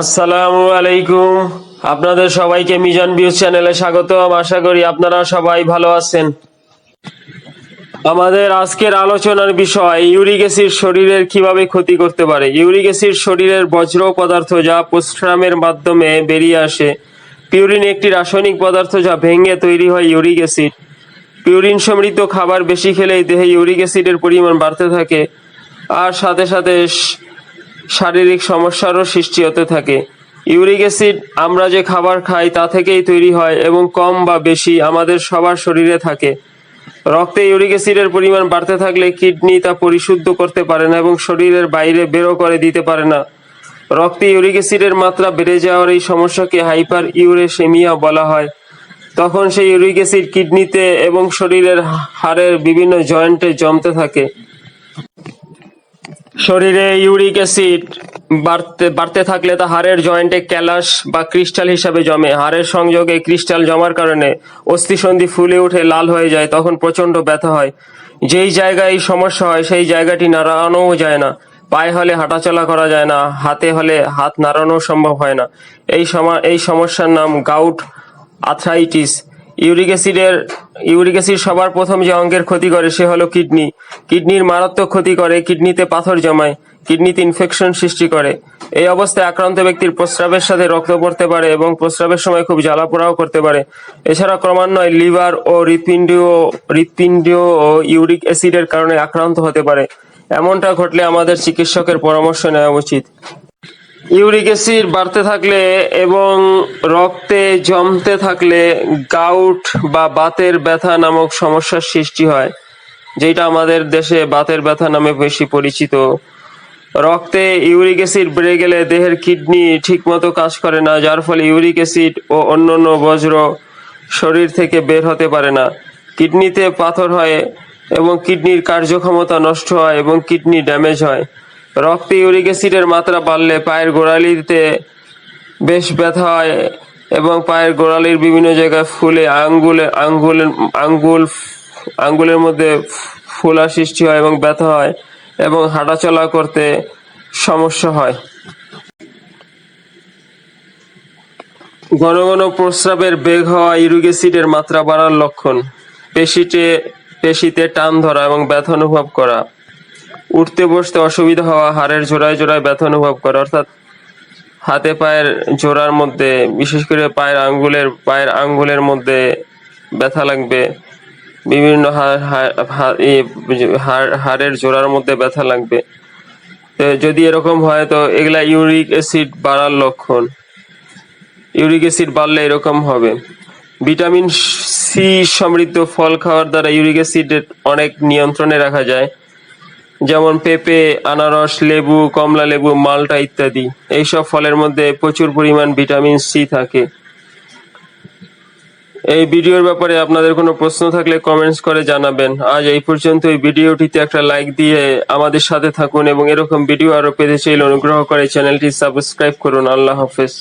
আসসালামু আলাইকুম। আপনাদের সবাইকে মিজান ভিউজ চ্যানেলে স্বাগতম। আশা করি আপনারা সবাই ভালো আছেন। আমাদের আজকের আলোচনার বিষয় ইউরিক অ্যাসিড শরীরের কীভাবে ক্ষতি করতে পারে? ইউরিক অ্যাসিড শরীরের বজ্র পদার্থ যা প্রস্রামের মাধ্যমে বেরিয়ে আসে। পিউরিন একটি রাসায়নিক পদার্থ যা ভেঙে তৈরি হয় ইউরিক অ্যাসিড। পিউরিন সমৃদ্ধ খাবার বেশি খেলেই দেহে ইউরিক অ্যাসিডের পরিমাণ বাড়তে থাকে। আর সাথে সাথে শারীরিক সমস্যারও সৃষ্টি হতে থাকে। ইউরিক অ্যাসিড আমরা যে খাবার খাই তা থেকেই তৈরি হয় এবং কম বা বেশি আমাদের সবার শরীরে থাকে। রক্তে ইউরিক অ্যাসিডের পরিমাণ বাড়তে থাকলে কিডনি তা পরিশুদ্ধ করতে পারে না এবং শরীরের বাইরে বেরো করে দিতে পারে না। রক্তে ইউরিক অ্যাসিডের মাত্রা বেড়ে যাওয়ার এই সমস্যাকে হাইপার ইউরেসেমিয়া বলা হয়। তখন সেই ইউরিক অ্যাসিড কিডনিতে এবং শরীরের হাড়ের বিভিন্ন জয়েন্টে জমতে থাকে। শরীরে ইউরিক অ্যাসিড বাড়তে বাড়তে থাকলে তা হাড়ের জয়েন্টে ক্যালাস বা ক্রিস্টাল হিসাবে জমে। হাড়ের সংযোগে ক্রিস্টাল জমার কারণে অস্থিসন্ধি ফুলে উঠে লাল হয়ে যায়, তখন প্রচণ্ড ব্যথা হয়। যেই জায়গায় সমস্যা হয়, সেই জায়গাটি নাড়ানোও যায় না। পায়ে হলে হাঁটাচলা করা যায় না, হাতে হলে হাত নাড়ানো সম্ভব হয় না। এই সমা, এই সমস্যার নাম গাউট আর্থ্রাইটিস। ইউরিক অ্যাসিডের, ইউরিক অ্যাসিড সবার প্রথম যে অঙ্গের ক্ষতি করে সে হলো কিডনি। কিডনির মারাত্মক ক্ষতি করে, কিডনিতে পাথর জমায়, কিডনিতে ইনফেকশন সৃষ্টি করে। এই অবস্থায় আক্রান্ত ব্যক্তির প্রস্রাবের সাথে রক্ত পড়তে পারে এবং প্রস্রাবের সময় খুব জ্বালা পোড়াও করতে পারে। এছাড়া ক্রমান্বয়ে লিভার ও হৃৎপিণ্ডীয় হৃৎপিণ্ডীয় ও ইউরিক অ্যাসিডের কারণে আক্রান্ত হতে পারে। এমনটা ঘটলে আমাদের চিকিৎসকের পরামর্শ নেওয়া উচিত। ইউরিক অ্যাসিড বাড়তে থাকলে এবং রক্তে জমতে থাকলে গাউট বা বাতের ব্যথা নামক সমস্যার সৃষ্টি হয়, যেটা আমাদের দেশে বাতের ব্যথা নামে বেশি পরিচিত। রক্তে ইউরিক অ্যাসিড বেড়ে গেলে দেহের কিডনি ঠিকমতো কাজ করে না, যার ফলে ইউরিক অ্যাসিড ও অন্যান্য বজ্র শরীর থেকে বের হতে পারে না। কিডনিতে পাথর হয় এবং কিডনির কার্যক্ষমতা নষ্ট হয় এবং কিডনি ড্যামেজ হয়। রক্তে ইউরিক অ্যাসিডের মাত্রা বাড়লে পায়ের গোড়ালিতে বেশ ব্যথা হয় এবং পায়ের গোড়ালির বিভিন্ন জায়গায় ফুলে আঙ্গুলে আঙ্গুলের আঙ্গুল, আঙ্গুলের মধ্যে ফোলা সৃষ্টি হয় এবং ব্যথা হয় এবং হাঁটাচলা করতে সমস্যা হয়। ঘন ঘন প্রস্রাবের বেগ হওয়া ইউরিক অ্যাসিডের মাত্রা বাড়ার লক্ষণ, পেশিতে পেশিতে টান ধরা এবং ব্যথা অনুভব করা। উঠতে বসতে অসুবিধা হওয়া, হাড়ের জোড়ায় জোড়ায় ব্যথা অনুভব করা, অর্থাৎ হাতে পায়ের জোড়ার মধ্যে, বিশেষ করে পায়ের আঙ্গুলের পায়ের আঙ্গুলের মধ্যে ব্যথা লাগবে, বিভিন্ন হাড়ের জোড়ার মধ্যে ব্যথা লাগবে। যদি এরকম হয়, তো এগুলা ইউরিক অ্যাসিড বাড়ার লক্ষণ। ইউরিক অ্যাসিড বাড়লে এরকম হবে। ভিটামিন সি সমৃদ্ধ ফল খাওয়ার দ্বারা ইউরিক অ্যাসিড অনেক নিয়ন্ত্রণে রাখা যায়। যেমন পেঁপে, আনারস, লেবু, কমলা লেবু, মালটা ইত্যাদি। এইসব ফলের মধ্যে প্রচুর পরিমাণ ভিটামিন সি থাকে। এই ভিডিওর ব্যাপারে আপনাদের কোনো প্রশ্ন থাকলে কমেন্টস করে জানাবেন। আজ এই পর্যন্ত এই ভিডিওটিতে একটা লাইক দিয়ে আমাদের সাথে থাকুন এবং এরকম ভিডিও আরও পেতে চাইলে অনুগ্রহ করে চ্যানেলটি সাবস্ক্রাইব করুন। আল্লাহ হাফেজ।